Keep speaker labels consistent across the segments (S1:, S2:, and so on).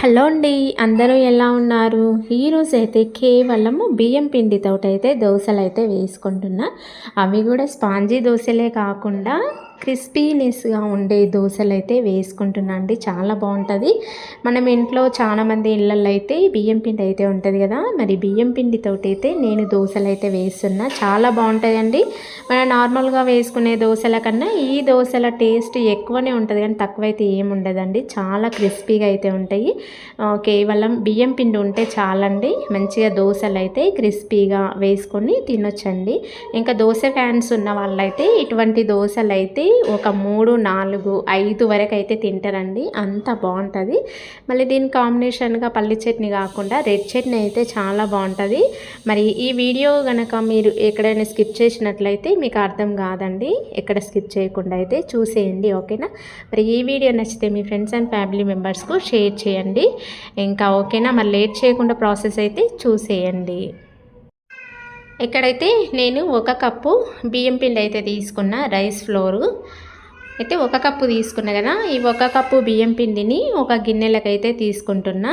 S1: Hello అండి అందరూ ఎలా ఉన్నారు? ఈరోజు అయితే కేవలము బియ్యం పిండితోటైతే దోశలు అయితే వేసుకుంటున్నా. అవి కూడా స్పాంజీ దోశలే కాకుండా క్రిస్పీనెస్గా ఉండే దోశలు అయితే వేసుకుంటున్నా అండి. చాలా బాగుంటుంది. మనం ఇంట్లో చాలామంది ఇళ్ళల్లో అయితే బియ్యం పిండి అయితే ఉంటుంది కదా. మరి బియ్యం పిండితో అయితే నేను దోశలు అయితే వేస్తున్నా. చాలా బాగుంటుందండి. మనం నార్మల్గా వేసుకునే దోశల కన్నా ఈ దోశల టేస్ట్ ఎక్కువనే ఉంటుంది కానీ తక్కువైతే ఏముండదండి చాలా క్రిస్పీగా అయితే ఉంటాయి. కేవలం బియ్యం పిండి ఉంటే చాలండి. మంచిగా దోశలు అయితే క్రిస్పీగా వేసుకొని తినొచ్చండి. ఇంకా దోశ ఫ్యాన్స్ ఉన్న వాళ్ళైతే ఇటువంటి దోశలు అయితే ఒక మూడు నాలుగు ఐదు వరకు అయితే తింటారండి. అంత బాగుంటుంది. మళ్ళీ దీని కాంబినేషన్గా పల్లి చట్నీ కాకుండా రెడ్ చట్నీ అయితే చాలా బాగుంటుంది. మరి ఈ వీడియో కనుక మీరు ఎక్కడైనా స్కిప్ చేసినట్లయితే మీకు అర్థం కాదండి. ఎక్కడ స్కిప్ చేయకుండా అయితే చూసేయండి ఓకేనా? మరి ఈ వీడియో నచ్చితే మీ ఫ్రెండ్స్ అండ్ ఫ్యామిలీ మెంబర్స్కు షేర్ చేయండి. ఇంకా ఓకేనా? మరి లేట్ చేయకుండా ప్రాసెస్ అయితే చూసేయండి. ఇక్కడైతే నేను ఒక కప్పు బియ్యం పిండి అయితే తీసుకున్న రైస్ ఫ్లోరు అయితే ఒక కప్పు తీసుకున్నా కదా ఈ ఒక కప్పు బియ్యం పిండిని ఒక గిన్నెలకైతే తీసుకుంటున్నా.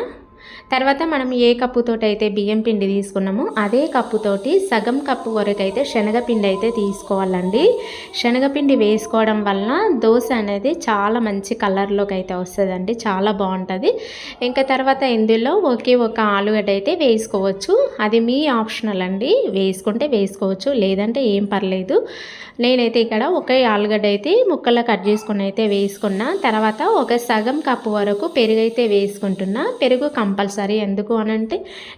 S1: తర్వాత మనం ఏ కప్పుతోటి అయితే బియ్యం పిండి తీసుకున్నామో అదే కప్పుతోటి సగం కప్పు వరకు అయితే శనగపిండి అయితే తీసుకోవాలండి. శనగపిండి వేసుకోవడం వల్ల దోశ అనేది చాలా మంచి కలర్లోకి అయితే వస్తుందండి చాలా బాగుంటుంది. ఇంకా తర్వాత ఇందులో ఒకే ఒక ఆలుగడ్డ అయితే వేసుకోవచ్చు. అది మీ ఆప్షనల్ అండి వేసుకుంటే వేసుకోవచ్చు లేదంటే ఏం పర్లేదు. నేనైతే ఇక్కడ ఒకే ఆలుగడ్డ అయితే ముక్కలా కట్ చేసుకుని అయితే వేసుకున్నా తర్వాత ఒక సగం కప్పు వరకు పెరుగు అయితే వేసుకుంటున్నా. పెరుగు కంపల్సరీ కంపల్సరీ. ఎందుకు అనంటే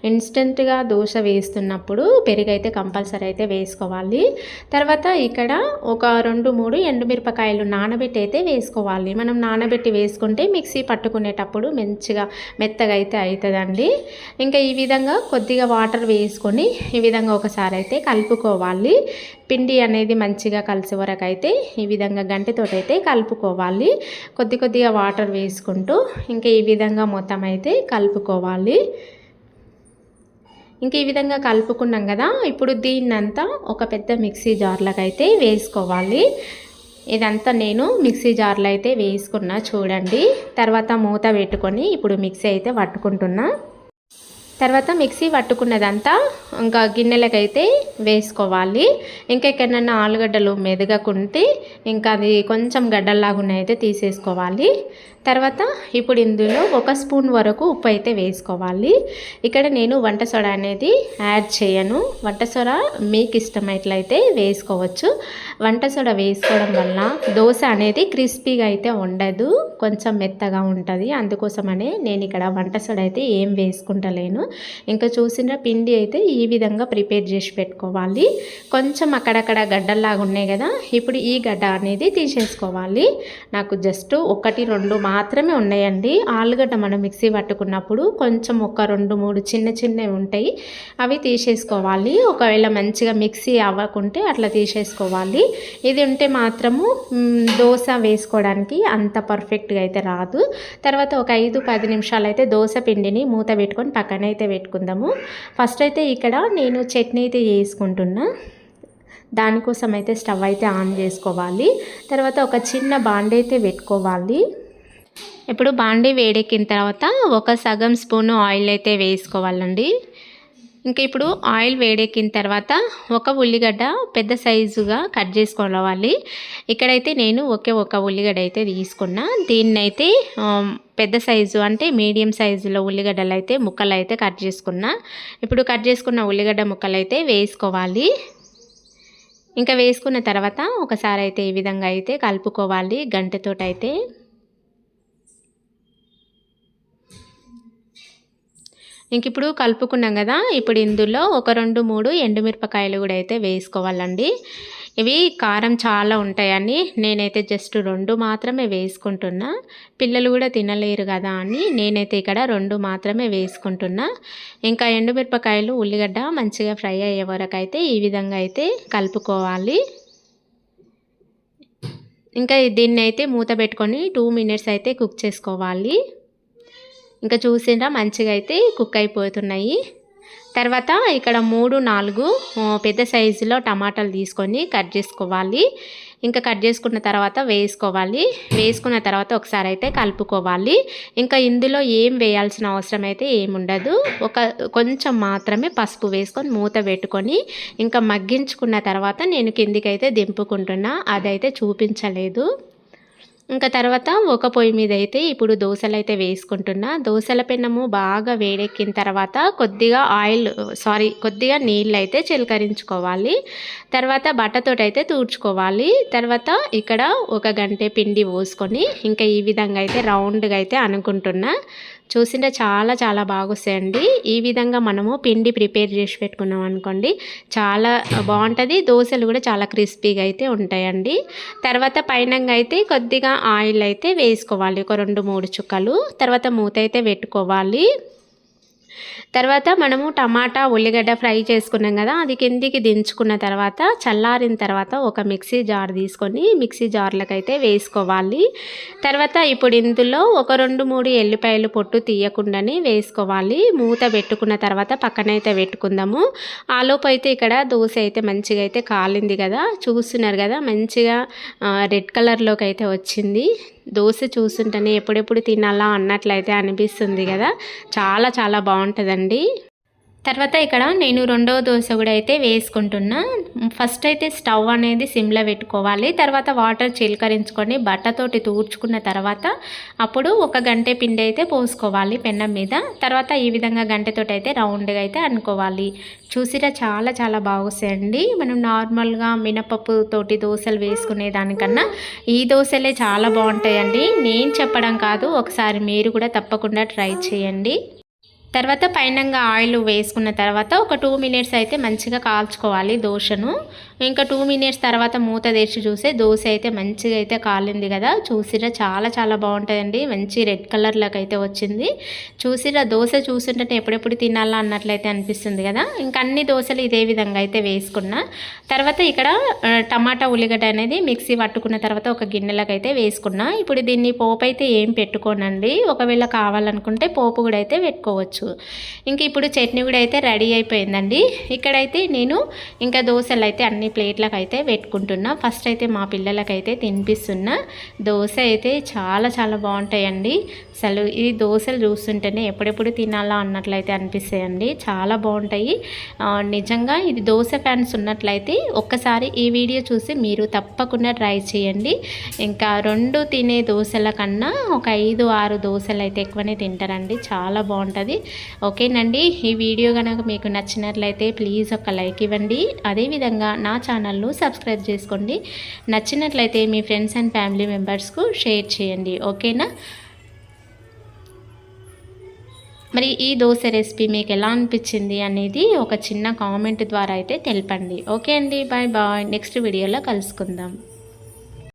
S1: ఇన్స్టెంట్గా దోశ వేస్తున్నప్పుడు పెరుగు అయితే కంపల్సరీ అయితే వేసుకోవాలి. తర్వాత ఇక్కడ ఒక రెండు మూడు ఎండుమిరపకాయలు నానబెట్టి అయితే వేసుకోవాలి. మనం నానబెట్టి వేసుకుంటే మిక్సీ పట్టుకునేటప్పుడు మంచిగా మెత్తగా అయితే అవుతుందండి ఇంకా ఈ విధంగా కొద్దిగా వాటర్ వేసుకొని ఈ విధంగా ఒకసారి అయితే కలుపుకోవాలి. పిండి అనేది మంచిగా కలిసే వరకు అయితే ఈ విధంగా గంటితోటైతే అయితే కలుపుకోవాలి. కొద్ది కొద్దిగా వాటర్ వేసుకుంటూ ఇంకా ఈ విధంగా మొత్తం అయితే కలుపుకోవాలి. ఇంకా ఈ విధంగా కలుపుకున్నాం కదా ఇప్పుడు దీన్నంతా ఒక పెద్ద మిక్సీ జార్లకు అయితే వేసుకోవాలి. ఇదంతా నేను మిక్సీ జార్లో అయితే వేసుకున్నా చూడండి. తర్వాత మూత పెట్టుకొని ఇప్పుడు మిక్సీ అయితే పట్టుకుంటున్నా. తర్వాత మిక్సీ పట్టుకున్నదంతా ఇంకా గిన్నెలకైతే వేసుకోవాలి. ఇంకా ఎక్కడన్నా ఆలుగడ్డలు మెదగకుంటే ఇంకా అది కొంచెం గడ్డల్లాగా అయితే తీసేసుకోవాలి. తర్వాత ఇప్పుడు ఇందులో ఒక స్పూన్ వరకు ఉప్పు అయితే వేసుకోవాలి. ఇక్కడ నేను వంట సొడ అనేది యాడ్ చేయను. వంట సొడ మీకు ఇష్టమైట్లయితే వేసుకోవచ్చు. వంట సొడ వేసుకోవడం వల్ల దోశ అనేది క్రిస్పీగా అయితే ఉండదు. కొంచెం మెత్తగా ఉంటుంది. అందుకోసమనే నేను ఇక్కడ వంట సొడ అయితే ఏం వేసుకుంటలేను. ఇంకా చూసిన పిండి అయితే ఈ విధంగా ప్రిపేర్ చేసి పెట్టుకోవాలి. కొంచెం అక్కడక్కడ గడ్డల్లాగా ఉన్నాయి కదా ఇప్పుడు ఈ గడ్డ అనేది తీసేసుకోవాలి. నాకు జస్ట్ ఒకటి రెండు మాత్రమే ఉన్నాయండి. ఆలుగడ్డ మనం మిక్సీ పట్టుకున్నప్పుడు కొంచెం ఒక రెండు మూడు చిన్న చిన్నవి ఉంటాయి. అవి తీసేసుకోవాలి. ఒకవేళ మంచిగా మిక్సీ అవ్వకుంటే అట్లా తీసేసుకోవాలి. ఇది ఉంటే మాత్రము దోశ వేసుకోవడానికి అంత పర్ఫెక్ట్గా అయితే రాదు. తర్వాత ఒక ఐదు పది నిమిషాలు అయితే దోశ పిండిని మూత పెట్టుకొని పక్కన అయితే పెట్టుకుందాము. ఫస్ట్ అయితే ఇక్కడ నేను చట్నీ అయితే చేసుకుంటున్నా. దానికోసం అయితే స్టవ్ అయితే ఆన్ చేసుకోవాలి. తర్వాత ఒక చిన్న బాండి అయితే పెట్టుకోవాలి. ఇప్పుడు బాండి వేడెక్కిన తర్వాత ఒక సగం స్పూన్ ఆయిల్ అయితే వేసుకోవాలండి. ఇంకా ఇప్పుడు ఆయిల్ వేడెక్కిన తర్వాత ఒక ఉల్లిగడ్డ పెద్ద సైజుగా కట్ చేసుకోవాలి. ఇక్కడైతే నేను ఒకే ఒక ఉల్లిగడ్డ అయితే తీసుకున్నా. దీన్నైతే పెద్ద సైజు అంటే మీడియం సైజులో ఉల్లిగడ్డలు అయితే ముక్కలు అయితే కట్ చేసుకున్నా. ఇప్పుడు కట్ చేసుకున్న ఉల్లిగడ్డ ముక్కలు అయితే వేసుకోవాలి. ఇంకా వేసుకున్న తర్వాత ఒకసారి అయితే ఈ విధంగా అయితే కలుపుకోవాలి గంటతోటైతే. ఇంక ఇప్పుడు కలుపుకున్నాం కదా ఇప్పుడు ఇందులో ఒక రెండు మూడు ఎండుమిరపకాయలు కూడా అయితే వేసుకోవాలండి. ఇవి కారం చాలా ఉంటాయని నేనైతే జస్ట్ రెండు మాత్రమే వేసుకుంటున్నా. పిల్లలు కూడా తినలేరు కదా అని నేనైతే ఇక్కడ రెండు మాత్రమే వేసుకుంటున్నా. ఇంకా ఎండుమిరపకాయలు ఉల్లిగడ్డ మంచిగా ఫ్రై అయ్యే వరకు అయితే ఈ విధంగా అయితే కలుపుకోవాలి. ఇంకా దీన్ని అయితే మూత పెట్టుకొని టూ మినిట్స్ అయితే కుక్ చేసుకోవాలి. ఇంకా చూసినా మంచిగా అయితే కుక్ అయిపోతున్నాయి. తర్వాత ఇక్కడ మూడు నాలుగు పెద్ద సైజులో టమాటాలు తీసుకొని కట్ చేసుకోవాలి. ఇంకా కట్ చేసుకున్న తర్వాత వేసుకోవాలి. వేసుకున్న తర్వాత ఒకసారి అయితే కలుపుకోవాలి. ఇంకా ఇందులో ఏం వేయాల్సిన అవసరం అయితే ఏముండదు ఒక కొంచెం మాత్రమే పసుపు వేసుకొని మూత పెట్టుకొని ఇంకా మగ్గించుకున్న తర్వాత నేను కిందికైతే దింపుకుంటున్నా. అదైతే చూపించలేదు. ఇంకా తర్వాత ఒక పొయ్యి మీద అయితే ఇప్పుడు దోశలు అయితే వేసుకుంటున్నా. దోశల పెన్నము బాగా వేడెక్కిన తర్వాత కొద్దిగా ఆయిల్ సారీ కొద్దిగా నీళ్ళు అయితే చిలకరించుకోవాలి. తర్వాత బట్టతోటి అయితే తూడ్చుకోవాలి. తర్వాత ఇక్కడ ఒక గంట పిండి పోసుకొని ఇంకా ఈ విధంగా అయితే రౌండ్గా అయితే అనుకుంటున్నా. చూసింటే చాలా చాలా బాగా వస్తాయండి ఈ విధంగా మనము పిండి ప్రిపేర్ చేసి పెట్టుకున్నాం అనుకోండి చాలా బాగుంటుంది. దోశలు కూడా చాలా క్రిస్పీగా అయితే ఉంటాయండి. తర్వాత పైన అయితే కొద్దిగా ఆయిల్ అయితే వేసుకోవాలి. ఒక రెండు మూడు చుక్కలు. తర్వాత మూత అయితే పెట్టుకోవాలి. తర్వాత మనము టమాటా ఉల్లిగడ్డ ఫ్రై చేసుకున్నాం కదా అది కిందికి దించుకున్న తర్వాత చల్లారిన తర్వాత ఒక మిక్సీ జార్ తీసుకొని మిక్సీ జార్లకైతే వేసుకోవాలి. తర్వాత ఇప్పుడు ఇందులో ఒక రెండు మూడు ఎల్లిపాయలు పొట్టు తీయకుండానే వేసుకోవాలి. మూత పెట్టుకున్న తర్వాత పక్కనైతే పెట్టుకుందాము. ఆలోపు అయితే ఇక్కడ దోశ అయితే మంచిగా అయితే కాలింది కదా చూస్తున్నారు కదా మంచిగా రెడ్ కలర్లోకి అయితే వచ్చింది. దోశ చూస్తుంటేనే ఎప్పుడెప్పుడు తినాలా అన్నట్లయితే అనిపిస్తుంది కదా. చాలా చాలా బాగుంటుందండి. తర్వాత ఇక్కడ నేను రెండో దోశ కూడా అయితే వేసుకుంటున్నా. ఫస్ట్ అయితే స్టవ్ అనేది సిమ్లో పెట్టుకోవాలి. తర్వాత వాటర్ చిలకరించుకొని బట్టతోటి తూర్చుకున్న తర్వాత అప్పుడు ఒక గంట పిండి అయితే పోసుకోవాలి పెన్నం మీద. తర్వాత ఈ విధంగా గంటెతోటి అయితే రౌండ్గా అయితే అనుకోవాలి. చూసిరా చాలా చాలా బాగుస్తాయండి. మనం నార్మల్గా మినపప్పు తోటి దోశలు వేసుకునే దానికన్నా ఈ దోశలే చాలా బాగుంటాయండి. నేను చెప్పడం కాదు ఒకసారి మీరు కూడా తప్పకుండా ట్రై చేయండి. తర్వాత పైనంగా ఆయిల్ వేసుకున్న తర్వాత ఒక టూ మినిట్స్ అయితే మంచిగా కాల్చుకోవాలి దోశను. ఇంకా టూ మినిట్స్ తర్వాత మూత తెచ్చి చూసే దోశ అయితే మంచిగా అయితే కాలింది కదా. చూసిరా చాలా చాలా బాగుంటుందండి. మంచి రెడ్ కలర్లోకి అయితే వచ్చింది. చూసిరా దోశ చూస్తుంటే ఎప్పుడెప్పుడు తినాలా అన్నట్లయితే అనిపిస్తుంది కదా. ఇంకా అన్ని దోశలు ఇదే విధంగా అయితే వేసుకున్నా. తర్వాత ఇక్కడ టమాటా ఉల్లిగడ్డ అనేది మిక్సీ పట్టుకున్న తర్వాత ఒక గిన్నెలకు అయితే వేసుకున్నా. ఇప్పుడు దీన్ని పోపు అయితే ఏం పెట్టుకోనండి. ఒకవేళ కావాలనుకుంటే పోపు కూడా అయితే పెట్టుకోవచ్చు. ఇంక ఇప్పుడు చట్నీ కూడా అయితే రెడీ అయిపోయిందండి. ఇక్కడైతే నేను ఇంకా దోశలు అయితే అన్ని ప్లేట్లకు అయితే పెట్టుకుంటున్నా. ఫస్ట్ అయితే మా పిల్లలకైతే తినిపిస్తున్నా. దోశ అయితే చాలా చాలా బాగుంటాయండి. అసలు ఈ దోశలు చూస్తుంటేనే ఎప్పుడెప్పుడు తినాలా అన్నట్లయితే అనిపిస్తాయండి. చాలా బాగుంటాయి. నిజంగా ఇది దోశ ఫ్యాన్స్ ఉన్నట్లయితే ఒక్కసారి ఈ వీడియో చూసి మీరు తప్పకుండా ట్రై చేయండి. ఇంకా రెండు తినే దోశల కన్నా ఒక ఐదు ఆరు దోశలు అయితే ఎక్కువనే తింటారండి. చాలా బాగుంటుంది. ఓకేనండి ఈ వీడియో కనుక మీకు నచ్చినట్లయితే ప్లీజ్ ఒక లైక్ ఇవ్వండి. అదేవిధంగా నా ఛానల్ను సబ్స్క్రైబ్ చేసుకోండి. నచ్చినట్లయితే మీ ఫ్రెండ్స్ అండ్ ఫ్యామిలీ మెంబర్స్కు షేర్ చేయండి. ఓకేనా? మరి ఈ దోశ రెసిపీ మీకు ఎలా అనిపించింది అనేది ఒక చిన్న కామెంట్ ద్వారా అయితే తెలపండి. ఓకే అండి బాయ్ బాయ్. నెక్స్ట్ వీడియోలో కలుసుకుందాం.